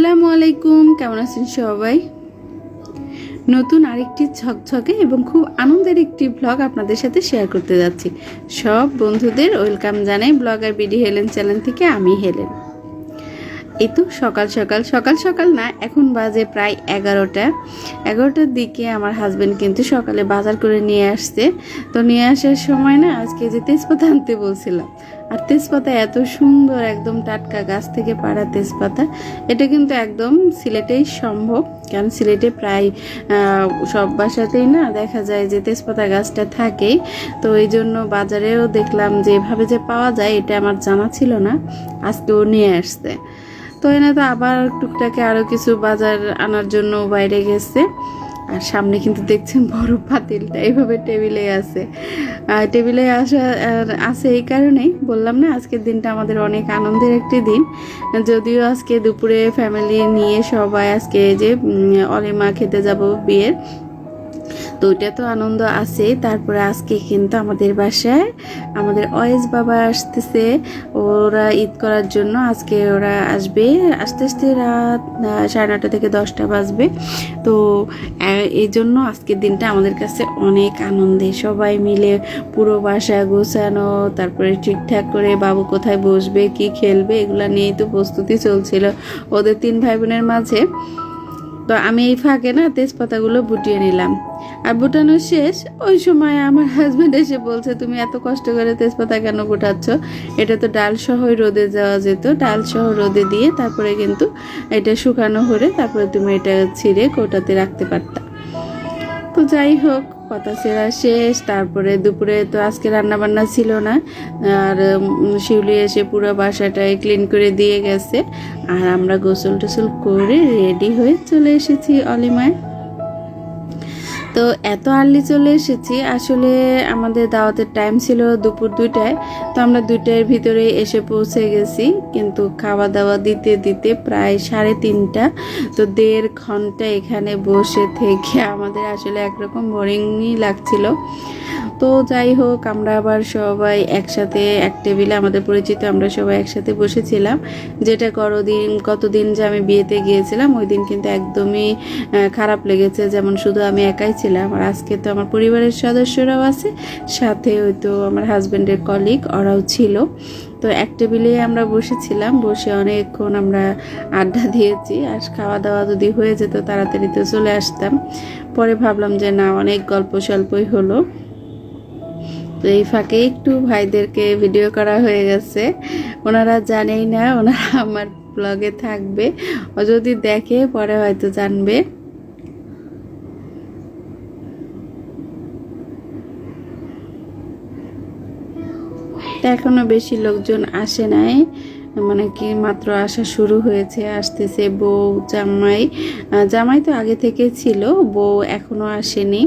আসসালামু আলাইকুম, কেমন আছেন সবাই? নতুন আরেকটি ঝকঝকে এবং খুব আনন্দের একটি ব্লগ আপনাদের সাথে শেয়ার করতে যাচ্ছি। সব বন্ধুদের ওয়েলকাম জানাই ব্লগার বিডি হেলেন চ্যানেল থেকে, আমি হেলেন এই তো সকাল সকাল সকাল সকাল না, এখন বাজে প্রায় এগারোটা। এগারোটার দিকে আমার হাজব্যান্ড কিন্তু সকালে বাজার করে নিয়ে আসছে। তো নিয়ে আসার সময় না, আজকে যে তেজপাতা আনতে বলছিলাম, আর তেজপাতা এত সুন্দর একদম টাটকা গাছ থেকে পাড়া তেজপাতা, এটা কিন্তু একদম সিলেটেই সম্ভব। কারণ সিলেটে প্রায় সব বাসাতেই না দেখা যায় যে তেজপাতা গাছটা থাকেই। তো এই জন্য বাজারেও দেখলাম যে এভাবে যে পাওয়া যায়, এটা আমার জানা ছিল না। আজকেও নিয়ে আসছে। তো এনে তো, আবার টুকটাকে আরও কিছু বাজার আনার জন্য বাইরে গেছে। আর সামনে কিন্তু দেখছেন বড় পাতিলটা এইভাবে টেবিলে আছে। টেবিলে আসা আছে এই কারণেই, বললাম না, আজকের দিনটা আমাদের অনেক আনন্দের একটি দিন। যদিও আজকে দুপুরে ফ্যামিলি নিয়ে সবাই, আজকে যে অলিমা খেতে যাব বিয়ের তো ওইটা তো আনন্দ আছে তারপরে আজকে কিন্তু আমাদের বাসায় আমাদের অয়েস বাবা আসতেছে। ওরা ঈদ করার জন্য আজকে ওরা আসবে। আস্তে আস্তে রাত সাড়ে নটা থেকে দশটা বাজবে। তো এই জন্য আজকের দিনটা আমাদের কাছে অনেক আনন্দে। সবাই মিলে পুরো বাসা গোছানো, তারপরে ঠিকঠাক করে বাবু কোথায় বসবে, কি খেলবে, এগুলো নিয়েই তো প্রস্তুতি চলছিল। ওদের তিন ভাই বোনের মাঝে। তো আমি এই ফাঁকে না তেজপাতাগুলো বুটিয়ে নিলাম। আর বুটানো শেষ। ওই সময় আমার হাজব্যান্ড এসে বলছে, তুমি এত কষ্ট করে তেজপাতা কেন গোটাচ্ছ এটা তো ডাল সহ রোদে যাওয়া যেত। ডাল সহ রোদে দিয়ে তারপরে কিন্তু এটা শুকানো হলে তারপরে তুমি এটা ছিঁড়ে কোটাতে রাখতে পারতা। তো যাই হোক পাতা সেরা শেষ। তারপরে দুপুরে তো আজকে রান্না বান্না ছিল না। আর শিউলি এসে পুরো বাসাটায় ক্লিন করে দিয়ে গেছে। আর আমরা গোসল টোসল করে রেডি হয়ে চলে এসেছি অলিমায়। তো এত আর্লি চলে এসেছি। আসলে আমাদের দাওয়াতের টাইম ছিল দুপুর দুইটায়। তো আমরা দুইটার ভিতরে এসে পৌঁছে গেছি। কিন্তু খাওয়া দাওয়া দিতে দিতে প্রায় সাড়ে তিনটা। তো দেড় ঘণ্টা এখানে বসে থেকে আমাদের আসলে একরকম বোরিংই লাগছিল। তো যাই হোক, আমরা আবার সবাই একসাথে এক টেবিলে, আমাদের পরিচিত আমরা সবাই একসাথে বসেছিলাম। যেটা করদিন কতদিন যে আমি বিয়েতে গিয়েছিলাম, ওই দিন কিন্তু একদমই খারাপ লেগেছে। যেমন শুধু আমি একাই ছিলাম, আর আজকে তো আমার পরিবারের সদস্যরাও আছে, সাথে হয়তো আমার হাজব্যান্ডের কলিগ ওরাও ছিল। তো এক টেবিলে আমরা বসেছিলাম, বসে অনেকক্ষণ আমরা আড্ডা দিয়েছি, আর খাওয়া দাওয়া যদি হয়ে যেত তাড়াতাড়ি তো চলে আসতাম। পরে ভাবলাম যে না, অনেক গল্প স্বল্পই হলো। তো এই ফাঁকে একটু ভাইদেরকে ভিডিও করা হয়ে গেছে। ওনারা জানেই না, ওনারা আমার ব্লগে থাকবে। ও যদি দেখে, পরে হয়তো জানবে। তা এখনও বেশি লোকজন আসে নাই। মানে কি মাত্র আসা শুরু হয়েছে, আসতেছে বউ, জামাই। জামাই তো আগে থেকে ছিল, বউ এখনও আসেনি।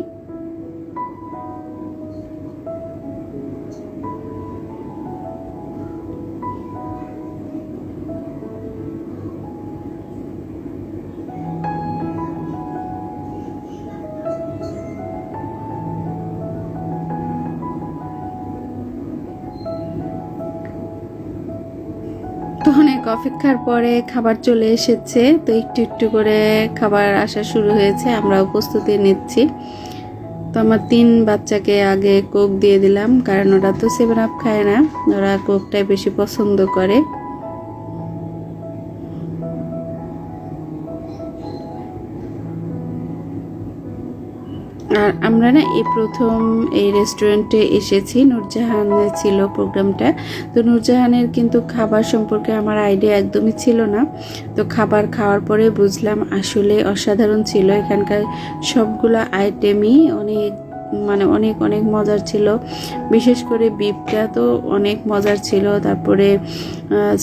অপেক্ষার পরে খাবার চলে এসেছে। তো একটু একটু করে খাবার আসা শুরু হয়েছে আমরাও প্রস্তুতি নিচ্ছি। তো আমার তিন বাচ্চাকে আগে কোক দিয়ে দিলাম, কারণ ওরা তো সেভেন আপ খায় না। ওরা কোকটাই বেশি পছন্দ করে। আর আমরা না এই প্রথম এই রেস্টুরেন্টে এসেছি। নূরজাহান ছিল প্রোগ্রামটা তো নূরজাহানের কিন্তু খাবার সম্পর্কে আমার আইডিয়া একদমই ছিল না। তো খাবার খাওয়ার পরে বুঝলাম আসলে অসাধারণ ছিল। এখানকার সবগুলো আইটেমই অনেক মানে অনেক অনেক মজার ছিল। বিশেষ করে বিফটা তো অনেক মজার ছিল। তারপরে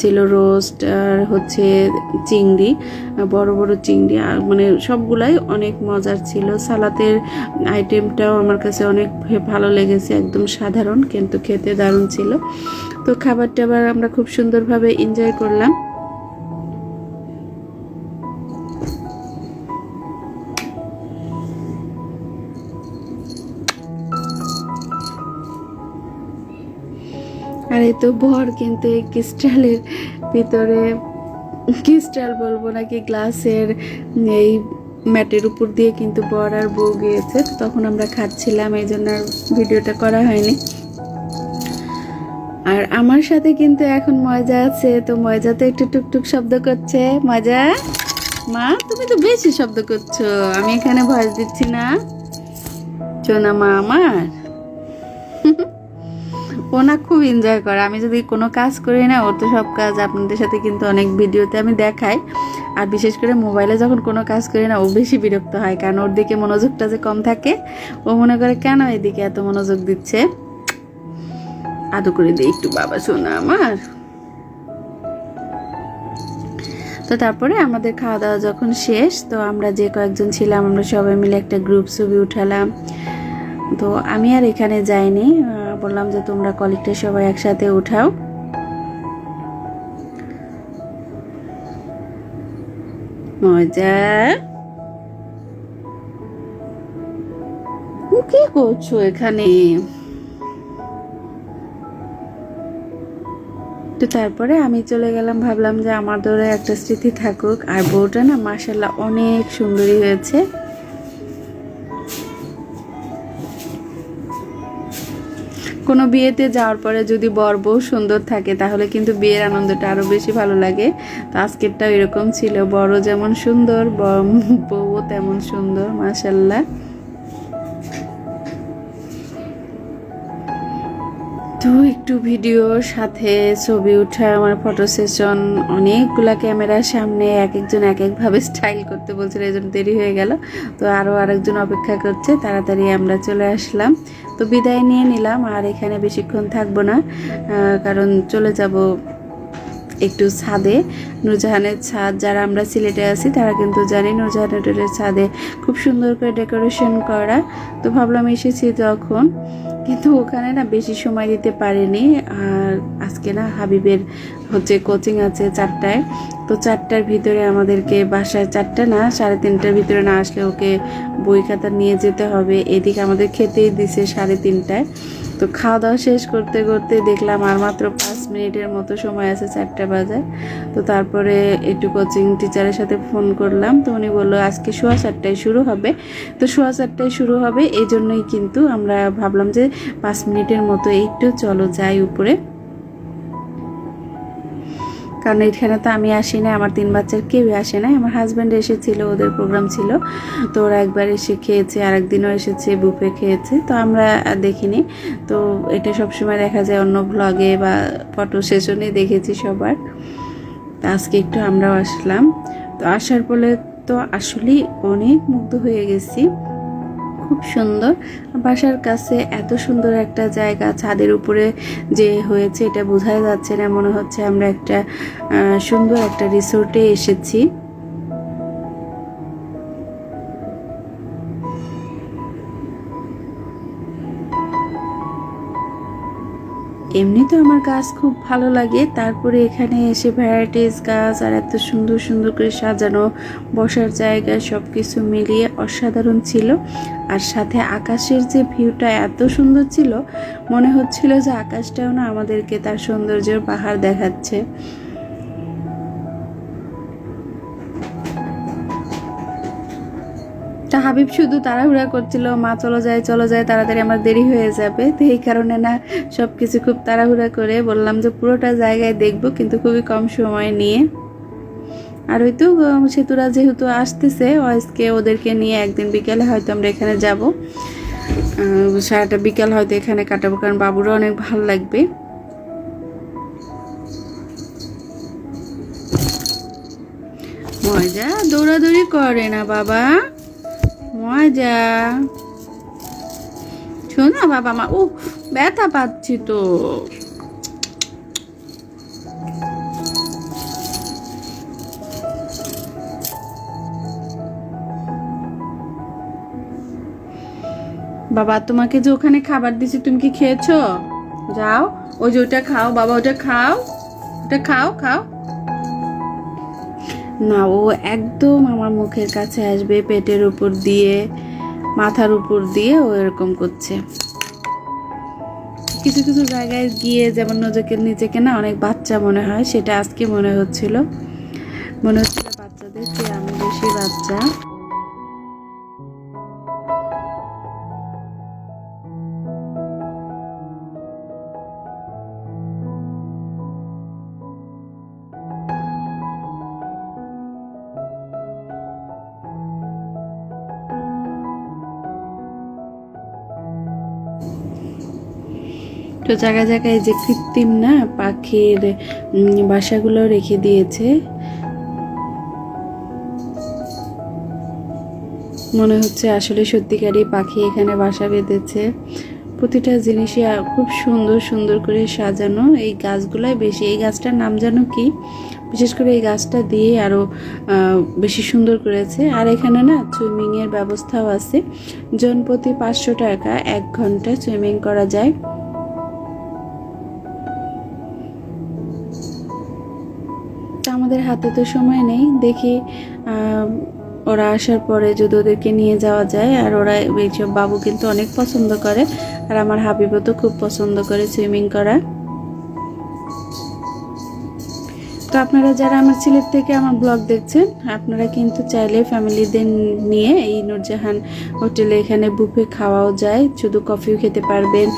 ছিল রোস্ট আর হচ্ছে চিংড়ি বড় বড় চিংড়ি মানে সবগুলাই অনেক মজার ছিল। সালাতের আইটেমটাও আমার কাছে অনেক ভালো লেগেছে, একদম সাধারণ, কিন্তু খেতে দারুণ ছিল। তো খাবার টাবার আমরা খুব সুন্দরভাবে এনজয় করলাম। আর এই তো বর কিন্তু এই ক্রিস্টালের ভিতরে, ক্রিস্টাল বলব নাকি গ্লাসের এই ম্যাটের উপর দিয়ে কিন্তু বর আর বউ গিয়েছে তখন আমরা খাচ্ছিলাম, এই জন্য আর ভিডিওটা করা হয়নি। আর আমার সাথে কিন্তু এখন মজা আছে, তো মজা তো একটু টুকটুক শব্দ করছে। মজা মা, তুমি তো বেশি শব্দ করছ, আমি এখানে ভয়েস দিচ্ছি না। চোনা মা, আমার? ও না খুব এনজয় করে। আমি যদি কোনো কাজ করি না, ওর তো সব কাজ আপনাদের সাথে কিন্তু অনেক ভিডিওতে আমি দেখাই। আর বিশেষ করে মোবাইলে যখন কোনো কাজ করি না, ও বেশি বিরক্ত হয়। কারণ ওর দিকে মনোযোগটা যে কম থাকে, ও মনে করে, কেন এদিকে এত মনোযোগ দিচ্ছে? আদৌ করে দিই একটু বাবা শোনা আমার। তো তারপরে আমাদের খাওয়া দাওয়া যখন শেষ, তো আমরা যে কয়েকজন ছিলাম, আমরা সবাই মিলে একটা গ্রুপ ছবি উঠালাম। তো আমি আর এখানে যাইনি। বললাম যে তোমরা কলিগটা সবাই একসাথে উঠাও। মজা। কি করছ এখানে? তো তারপরে আমি চলে গেলাম, ভাবলাম যে আমার দৌড়ে একটা স্মৃতি থাকুক। আর বউটা না মার্শাল্লাহ অনেক সুন্দরী হয়েছে। কোনো বিয়েতে যাওয়ার পরে যদি বর বউ সুন্দর থাকে, তাহলে কিন্তু বিয়ের আনন্দটা আরও বেশি ভালো লাগে। তো আজকেরটা এরকম ছিল। বড় যেমন সুন্দর বউও তেমন সুন্দর মাসাল্লাহ তো একটু ভিডিওর সাথে ছবি ওঠা আমার ফটো সেশন অনেকগুলা ক্যামেরার সামনে এক একজন এক একভাবে স্টাইল করতে বলছিল, এই জন্য দেরি হয়ে গেল। তো আরও আরেকজন অপেক্ষা করছে। তাড়াতাড়ি আমরা চলে আসলাম। তো বিদায় নিয়ে নিলাম আর এখানে বেশিক্ষণ থাকব না কারণ চলে যাব একটু ছাদে। নূরজাহানের ছাদ, যারা আমরা সিলেটে আছি, তারা কিন্তু জানি নূরজাহান হোটেলের ছাদে খুব সুন্দর করে ডেকোরেশন করা। তো ভাবলাম এসেছি তখন কিন্তু ওখানে না বেশি সময় দিতে পারিনি। আর আজকে না হাবিবের হচ্ছে কোচিং আছে চারটায়। তো চারটার ভিতরে আমাদেরকে বাসায়, চারটা না, সাড়ে তিনটার ভিতরে না আসলে ওকে বই খাতা নিয়ে যেতে হবে। এদিকে আমাদের খেতেই দিছে সাড়ে তিনটায়। তো খাওয়া দাওয়া শেষ করতে করতে দেখলাম আর মাত্র মিনিটের মতো সময় আছে চারটা বাজে। তো তারপরে একটু কোচিং টিচারের সাথে ফোন করলাম। তো উনি বলল, আজকে সোয়া চারটায় শুরু হবে। তো সোয়া চারটায় শুরু হবে, এই জন্যই কিন্তু আমরা ভাবলাম যে পাঁচ মিনিটের মতো একটু চলো যাই উপরে। কারণ এখানে তো আমি আসি না আমার তিন বাচ্চার কেউই আসে না আমার হাজব্যান্ড এসেছিল, ওদের প্রোগ্রাম ছিল। তো ওরা একবার এসে খেয়েছে আর একদিনও এসেছে বুফে খেয়েছে। তো আমরা দেখিনি। তো এটা সবসময় দেখা যায় অন্য ব্লগে বা ফটো সেশনে দেখেছি সবার। তো আজকে একটু আমরাও আসলাম। তো আসার ফলে তো আসলেই অনেক মুগ্ধ হয়ে গেছি। খুব সুন্দর। বাসার কাছে এত সুন্দর একটা জায়গা, ছাদের উপরে যে হয়েছে এটা বোঝাই যাচ্ছে না। মনে হচ্ছে আমরা একটা সুন্দর একটা রিসোর্টে এসেছি। এমনি তো আমার গাছ খুব ভালো লাগে। তারপরে এখানে এসে ভ্যারাইটিস গাছ আর এত সুন্দর সুন্দর করে সাজানো, বসার জায়গা সব কিছু মিলিয়ে অসাধারণ ছিল। আর সাথে আকাশের যে ভিউটা এত সুন্দর ছিল, মনে হচ্ছিল যে আকাশটাও না আমাদেরকে তার সৌন্দর্যের পাহাড় দেখাচ্ছে। তা হাবিব শুধু তাড়াহুড়া করছিল, মা, চলো যায় চলো যায় তাড়াতাড়ি আমার দেরি হয়ে যাবে। তো এই কারণে না সব কিছু খুব তাড়াহুড়া করে বললাম যে পুরোটা জায়গায় দেখব, কিন্তু খুবই কম সময় নিয়ে। আর ওই তো সেতুরা যেহেতু আসতেছে, আজকে ওদেরকে নিয়ে একদিন বিকেলে হয়তো আমরা এখানে যাব। সারাটা বিকেল হয়তো এখানে কাটাবো, কারণ বাবুরও অনেক ভালো লাগবে। মজা দৌড়াদৌড়ি করে না বাবা। মজা। শোনো বাবা মা ও ব্যথা পাচ্ছি তো। বাবা, তোমাকে যে ওখানে খাবার দিছি তুমি কি খেয়েছো? যাও, ওই যে ওটা খাও, বাবা ওটা খাও। ওটা খাও খাও। না, ও একদম আমার মুখের কাছে আসবে, পেটের উপর দিয়ে, মাথার উপর দিয়ে ও এরকম করছে। কিছু কিছু জায়গায় গিয়ে যেমন নজকে, নিজেকে না অনেক বাচ্চা মনে হয়, সেটা আজকে মনে হচ্ছিল। মনে হচ্ছিল বাচ্চাদের যে আমি বেশি বাচ্চা। তো জায়গায় জায়গায় যে কৃত্রিম না পাখির বাসাগুলো রেখে দিয়েছে। মনে হচ্ছে আসলে সত্যিকারই পাখি এখানে বাসা বেঁধেছে। প্রতিটা জিনিসই খুব সুন্দর সুন্দর করে সাজানো। এই গাছগুলাই বেশি, এই গাছটার নাম জানো কি? বিশেষ করে এই গাছটা দিয়ে আরও বেশি সুন্দর করেছে। আর এখানে না সুইমিংয়ের ব্যবস্থাও আছে। জনপ্রতি পাঁচশো টাকা এক ঘণ্টা সুইমিং করা যায়। আমাদের হাতে তো সময় নেই। দেখি ওরা আসার পরে যদি ওদেরকে নিয়ে যাওয়া যায়, আর ওরা এইসব বাবু কিন্তু অনেক পছন্দ করে। আর আমার হাবিবও তো খুব পছন্দ করে সুইমিং করা। তো আপনারা যারা আমার ছেলের থেকে আমার ব্লগ দেখছেন, আপনারা কিন্তু চাইলে ফ্যামিলিদের নিয়ে এই নুরজাহান হোটেলে এখানে বুফে খাওয়াও যায়, শুধু কফিও খেতে পারবেন।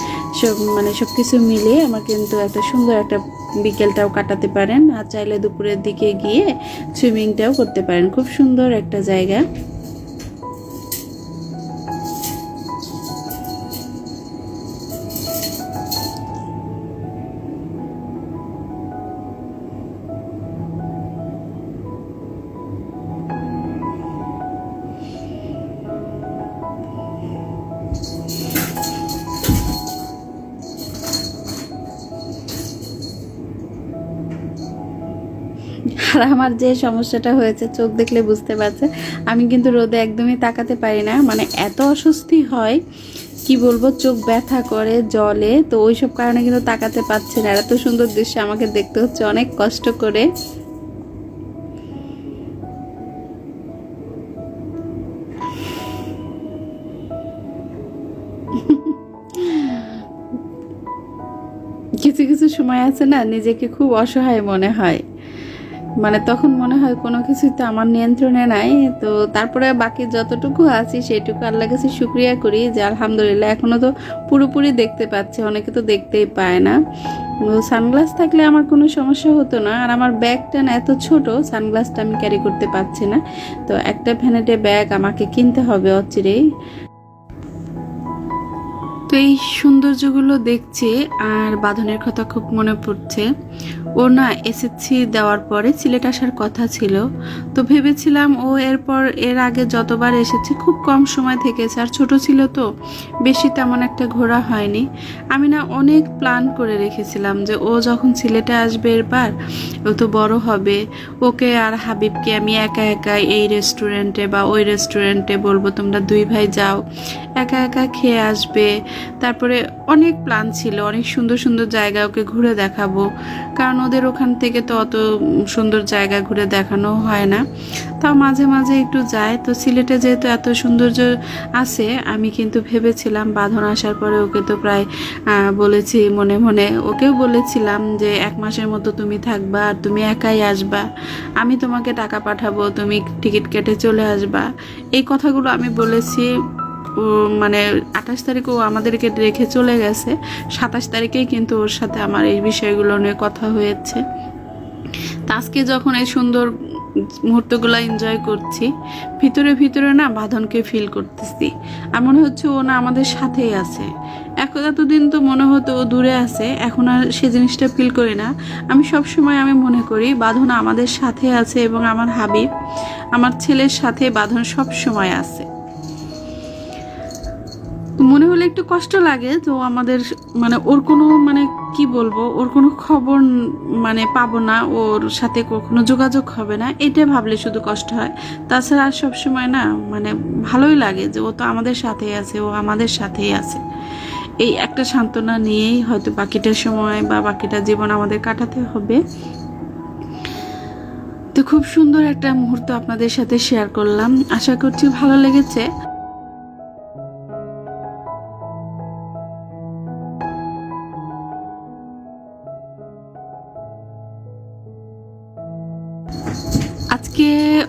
সব মানে সব কিছু মিলিয়ে আমার কিন্তু একটা সুন্দর একটা বিকেলটাও কাটাতে পারেন। আর চাইলে দুপুরের দিকে গিয়ে সুইমিংটাও করতে পারেন। খুব সুন্দর একটা জায়গা। আর আমার যে সমস্যাটা হয়েছে, চোখ দেখলে বুঝতে পারছে, আমি কিন্তু রোদে একদমই তাকাতে পারি না। মানে এত অস্বস্তি হয়, কি বলব, চোখ ব্যথা করে, জলে, তো ওইসব কারণে কিন্তু তাকাতে পারছে না। এত সুন্দর দৃশ্য আমাকে দেখতে হচ্ছে অনেক কষ্ট করে। কিছু কিছু সময় আছে না, নিজেকে খুব অসহায় মনে হয়। মানে তখন মনে হয় কোনো কিছুই তো আমার নিয়ন্ত্রণে নাই, তো তারপরে বাকি যতটুকু আছি সেইটুকু আল্লাহ কাছে শুক্রিয়া করি যে আলহামদুলিল্লাহ এখনও তো পুরোপুরি দেখতে পাচ্ছে, অনেকে তো দেখতেই পায় না। সানগ্লাস থাকলে আমার কোনো সমস্যা হতো না, আর আমার ব্যাগটা না এত ছোট, সানগ্লাসটা আমি ক্যারি করতে পারছি না। তো একটা ভ্যানেটে ব্যাগ আমাকে কিনতে হবে অচিরেই। তো এই সৌন্দর্যগুলো দেখছি আর বাঁধনের কথা খুব মনে পড়ছে। ও না এসএসসি দেওয়ার পরে সিলেট আসার কথা ছিল। তো ভেবেছিলাম, ও এরপর এর আগে যতবার এসেছে, খুব কম সময় থেকেছে। আর ছোট ছিল তো, বেশি তেমন একটা ঘোরা হয়নি। আমি না অনেক প্ল্যান করে রেখেছিলাম যে ও যখন সিলেটে আসবে এরবার ও তো বড় হবে। ওকে আর হাবিবকে আমি একা একা এই রেস্টুরেন্টে বা ওই রেস্টুরেন্টে বলব, তোমরা দুই ভাই যাও। একা একা খেয়ে আসবে। তারপরে অনেক প্ল্যান ছিল, অনেক সুন্দর সুন্দর জায়গা ওকে ঘুরে দেখাবো। কারণ ওদের ওখান থেকে তো অত সুন্দর জায়গা ঘুরে দেখানো হয় না। তাও মাঝে মাঝে একটু যায়। তো সিলেটে যেহেতু এত সৌন্দর্য আছে, আমি কিন্তু ভেবেছিলাম বাঁধন আসার পরে ওকে তো প্রায় বলেছি মনে মনে। ওকেও বলেছিলাম যে এক মাসের মতো তুমি থাকবা আর তুমি একাই আসবা। আমি তোমাকে টাকা পাঠাবো, তুমি টিকিট কেটে চলে আসবা। এই কথাগুলো আমি বলেছি মানে আঠাশ তারিখ ও আমাদেরকে রেখে চলে গেছে। সাতাশ তারিখেই কিন্তু ওর সাথে আমার এই বিষয়গুলো নিয়ে কথা হয়েছে। আজকে যখন এই সুন্দর মুহূর্তগুলো এনজয় করছি, ভিতরে ভিতরে না বাঁধনকে ফিল করতেছি। আর মনে হচ্ছে ও না আমাদের সাথেই আছে। এখন এতদিন তো মনে হতো ও দূরে আছে, এখন আর সে জিনিসটা ফিল করি না। আমি সব সময় আমি মনে করি বাঁধন আমাদের সাথে আছে এবং আমার হাবিব, আমার ছেলের সাথে বাঁধন সব সময় আছে। মনে হলে একটু কষ্ট লাগে, তো আমাদের মানে ওর কোনো মানে কি বলব, ওর কোনো খবর মানে পাবো না, ওর সাথে কখনো যোগাযোগ হবে না, এটা ভাবলে শুধু কষ্ট হয়। তাছাড়া আর সবসময় না মানে ভালোই লাগে যে ও তো আমাদের সাথেই আছে, ও আমাদের সাথেই আছে। এই একটা সান্ত্বনা নিয়েই হয়তো বাকিটা সময় বা বাকিটা জীবন আমাদের কাটাতে হবে। তো খুব সুন্দর একটা মুহূর্ত আপনাদের সাথে শেয়ার করলাম। আশা করছি ভালো লেগেছে।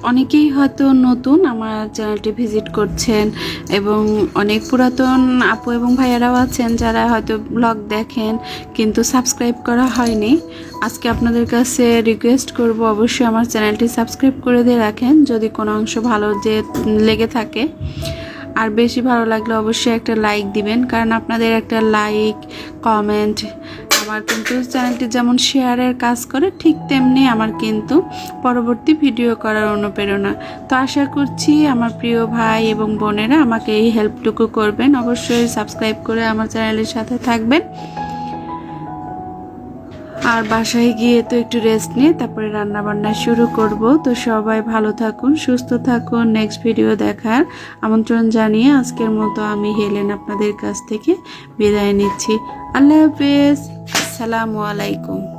অনেকেই হয়তো নতুন আমার চ্যানেলটি ভিজিট করছেন এবং অনেক পুরাতন আপু এবং ভাইয়ারাও আছেন যারা হয়তো ব্লগ দেখেন কিন্তু সাবস্ক্রাইব করা হয়নি। আজকে আপনাদের কাছে রিকোয়েস্ট করব, অবশ্যই আমার চ্যানেলটি সাবস্ক্রাইব করে দিয়ে রাখেন যদি কোনো অংশ ভালো যে লেগে থাকে। আর বেশি ভালো লাগলে অবশ্যই একটা লাইক দিবেন, কারণ আপনাদের একটা লাইক কমেন্ট আমার কিন্তু চ্যানেলটি যেমন শেয়ারের কাজ করে, ঠিক তেমনি আমার কিন্তু পরবর্তী ভিডিও করার অনুপ্রেরণা। তো আশা করছি আমার প্রিয় ভাই এবং বোনেরা আমাকে এই হেল্পটুকু করবেন। অবশ্যই সাবস্ক্রাইব করে আমার চ্যানেলের সাথে থাকবেন। আর বাসায় গিয়ে তো একটু রেস্ট নিয়ে তারপরে রান্না বান্না শুরু করব। তো সবাই ভালো থাকুন, সুস্থ থাকুন। নেক্সট ভিডিও দেখার আমন্ত্রণ জানিয়ে আজকের মতো আমি হেলেন আপনাদের কাছ থেকে বিদায় নিচ্ছি। আল্লাহ হাফেজ। আসসালামু আলাইকুম।